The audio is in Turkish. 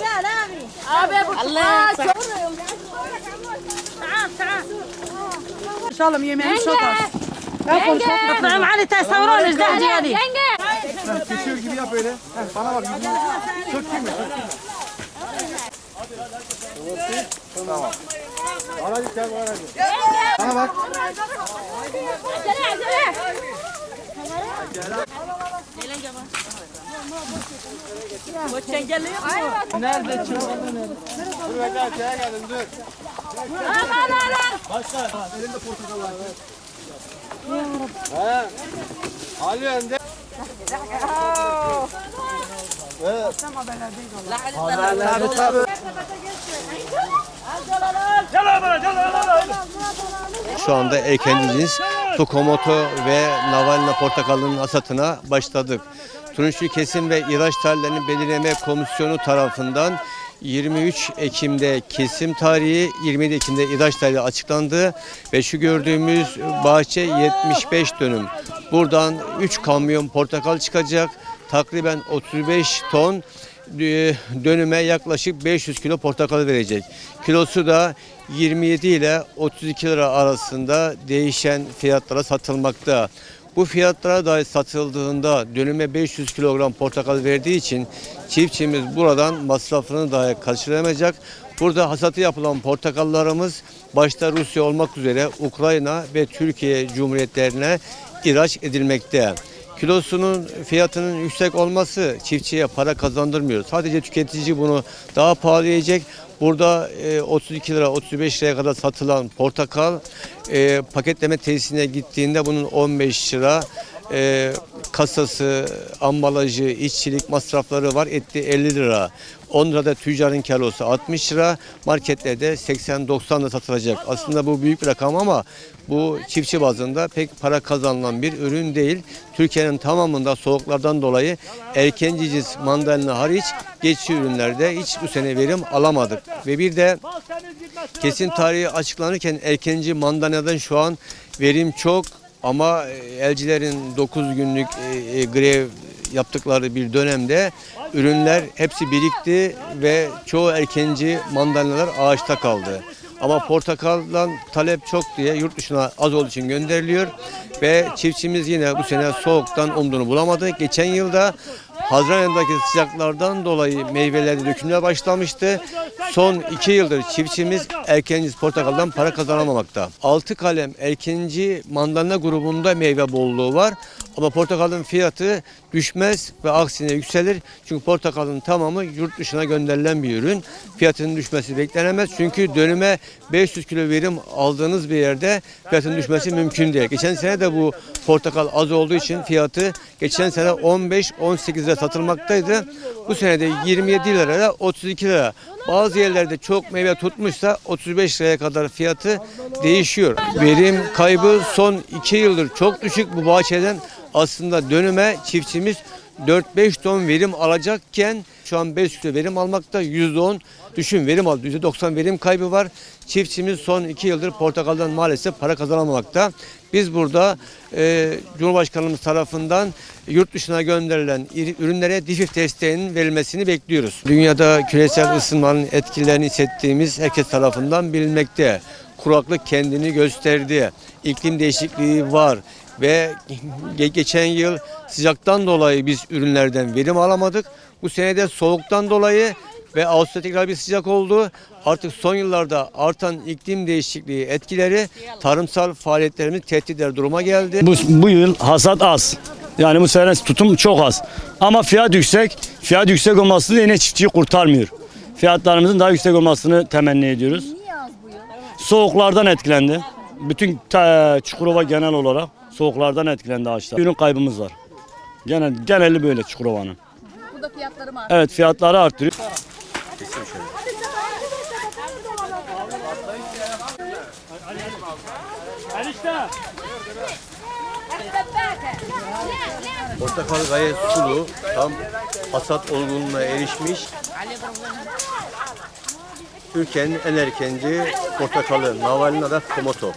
تعال ابي ابي ابو الله تعال تعال ان شاء الله yemeğini şotar. Yapalım Ali tasavvur ol izden diyali. Yenge. Küçür gibi yap öyle. Heh, bana bak yüzüne. Çok kim mi? Tamam. Bana git gel bana git. Bana bak. Acele acele. Acele. Dur Veda şeye geldim dur. Elinde portakal var. He. Alıyorsun de. Evet. Tabii tabii. Şu anda erkenciliğiniz Tukomoto ve Navalna portakalının hasatına başladık. Turunçlu kesim ve ilaç tarihlerini belirleme komisyonu tarafından 23 Ekim'de kesim tarihi, 27 Ekim'de ilaç tarihi açıklandı ve şu gördüğümüz bahçe 75 dönüm. Buradan 3 kamyon portakal çıkacak. Takriben 35 ton dönüme yaklaşık 500 kilo portakal verecek. Kilosu da 27 ile 32 lira arasında değişen fiyatlara satılmakta. Bu fiyatlara dahi satıldığında dönüme 500 kilogram portakal verdiği için çiftçimiz buradan masrafını dahi kaçıramayacak. Burada hasatı yapılan portakallarımız başta Rusya olmak üzere Ukrayna ve Türkiye Cumhuriyetlerine ihraç edilmekte. Kilosunun fiyatının yüksek olması çiftçiye para kazandırmıyor. Sadece tüketici bunu daha pahalı yiyecek. Burada e, 32 lira 35 liraya kadar satılan portakal e, paketleme tesisine gittiğinde bunun 15 lira e, kasası, ambalajı, işçilik masrafları var. Etti 50 lira. 10 lirada tüccarın kilosu 60 lira. Marketlerde 80-90 lira satılacak. Aslında bu büyük bir rakam ama bu çiftçi bazında pek para kazanılan bir ürün değil. Türkiye'nin tamamında soğuklardan dolayı erken cins mandalina hariç geçici ürünlerde hiç bu sene verim alamadık. Ve bir de kesin tarihi açıklanırken erkenci mandalinadan şu an verim çok ama e, elcilerin 9 günlük e, e, grev yaptıkları bir dönemde ürünler hepsi birikti ve çoğu erkenci mandalinalar ağaçta kaldı. Ama portakaldan talep çok diye yurt dışına az olduğu için gönderiliyor ve çiftçimiz yine bu sene soğuktan umduğunu bulamadı. Geçen yılda Haziran ayındaki sıcaklardan dolayı meyveleri dökülmeye başlamıştı. Son iki yıldır çiftçimiz erkenci portakaldan para kazanamamakta. Altı kalem erkenci mandalina grubunda meyve bolluğu var. Ama portakalın fiyatı düşmez ve aksine yükselir. Çünkü portakalın tamamı yurt dışına gönderilen bir ürün. Fiyatının düşmesi beklenemez. Çünkü dönüme 500 kilo verim aldığınız bir yerde fiyatın düşmesi mümkün değil. Geçen sene de bu portakal az olduğu için fiyatı geçen sene 15-18 lira satılmaktaydı. Bu sene de 27 liraya 32 lira. Bazı yerlerde çok meyve tutmuşsa 35 liraya kadar fiyatı değişiyor. Verim kaybı son 2 yıldır çok düşük bu bahçeden aslında dönüme çiftçimiz 4-5 ton verim alacakken şu an 5 kilo verim almakta %10 düşün verim aldı. %90 verim kaybı var. Çiftçimiz son 2 yıldır portakaldan maalesef para kazanamamakta. Biz burada e, Cumhurbaşkanımız tarafından yurt dışına gönderilen ürünlere difif desteğinin verilmesini bekliyoruz. Dünyada küresel ısınmanın etkilerini hissettiğimiz herkes tarafından bilinmekte. Kuraklık kendini gösterdi. İklim değişikliği var ve ge- geçen yıl sıcaktan dolayı biz ürünlerden verim alamadık. Bu sene de soğuktan dolayı ve Ağustos'ta tekrar bir sıcak oldu. Artık son yıllarda artan iklim değişikliği etkileri tarımsal faaliyetlerimizi tehdit eder duruma geldi. Bu, bu yıl hasat az. Yani bu sene tutum çok az. Ama fiyat yüksek. Fiyat yüksek olması da yine çiftçiyi kurtarmıyor. Fiyatlarımızın daha yüksek olmasını temenni ediyoruz. Soğuklardan etkilendi. Bütün Çukurova genel olarak soğuklardan etkilendi ağaçlar. Ürün kaybımız var. Genel, geneli böyle Çukurova'nın. Bu da fiyatları mı? Evet fiyatları artırıyor. Portakal gayet sulu, tam hasat olgunluğuna erişmiş. Türkiye'nin en erkenci portakalı, Navalna ve Komoto.